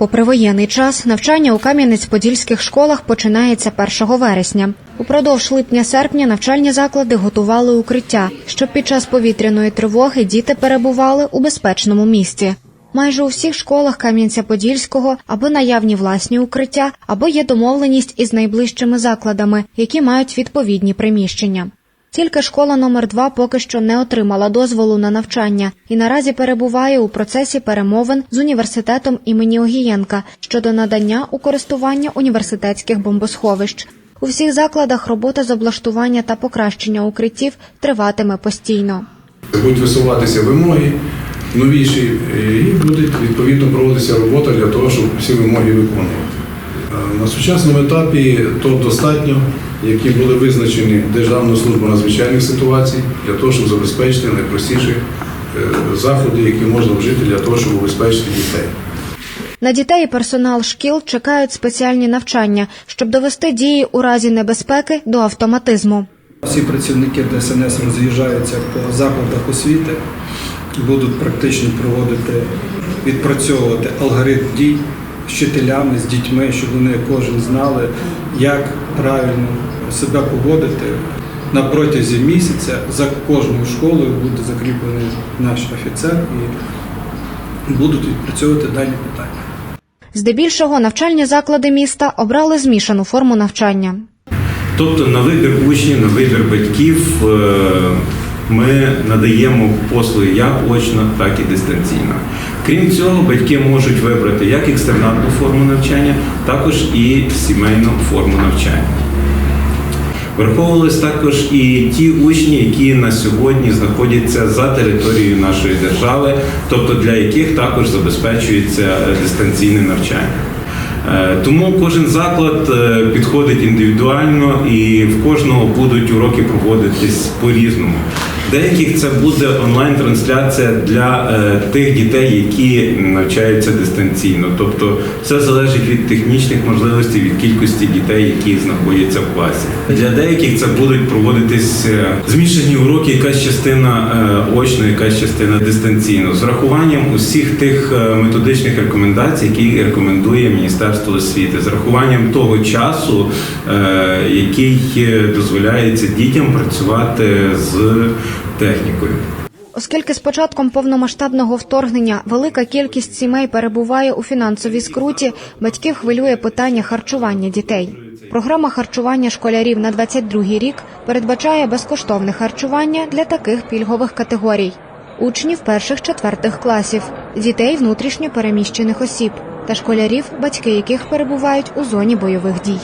Попри воєнний час, навчання у Кам'янець-Подільських школах починається 1 вересня. Упродовж липня-серпня навчальні заклади готували укриття, щоб під час повітряної тривоги діти перебували у безпечному місці. Майже у всіх школах Кам'янця-Подільського або наявні власні укриття, або є домовленість із найближчими закладами, які мають відповідні приміщення. Тільки школа номер 2 поки що не отримала дозволу на навчання і наразі перебуває у процесі перемовин з університетом імені Огієнка щодо надання у користування університетських бомбосховищ. У всіх закладах робота з облаштування та покращення укриттів триватиме постійно. Будуть висуватися вимоги новіші е, і буде відповідно проводитися робота для того, щоб всі вимоги виконувати. Е, На сучасному етапі то достатньо, які були визначені Державною службою надзвичайних ситуацій для того, щоб забезпечити найпростіші е, заходи, які можна вжити для того, щоб убезпечити дітей. На дітей і персонал шкіл чекають спеціальні навчання, щоб довести дії у разі небезпеки до автоматизму. Всі працівники ДСНС роз'їжджаються по закладах освіти, будуть практично проводити, відпрацьовувати алгоритм дій вчителями, з дітьми, щоб вони кожен знали, як правильно себе поводити. На протязі місяця за кожною школою буде закріплений наш офіцер і будуть відпрацьовувати дані питання. Здебільшого навчальні заклади міста обрали змішану форму навчання. Тобто на вибір учнів, на вибір батьків е, ми надаємо послуги як очно, так і дистанційно. Крім цього, батьки можуть вибрати як екстернатну форму навчання, також і сімейну форму навчання. Враховувались також і ті учні, які на сьогодні знаходяться за територією нашої держави, тобто для яких також забезпечується е, дистанційне навчання. Е, Тому кожен заклад е, підходить індивідуально і в кожного будуть уроки проводитись по-різному. Деяких це буде онлайн-трансляція для е, тих дітей, які навчаються дистанційно. Тобто все залежить від технічних можливостей, від кількості дітей, які знаходяться в класі. Для деяких це будуть проводитись змішані уроки, якась частина очно, якась частина дистанційно, з врахуванням усіх тих методичних рекомендацій, які рекомендує Міністерство освіти, з рахуванням того часу, е, який е, дозволяється дітям працювати з технікою. Оскільки з початком повномасштабного вторгнення велика кількість сімей перебуває у фінансовій скруті, батьків хвилює питання харчування дітей. Програма харчування школярів на 22-й рік передбачає безкоштовне харчування для таких пільгових категорій: учнів перших-четвертих класів, дітей внутрішньо переміщених осіб та школярів, батьки яких перебувають у зоні бойових дій.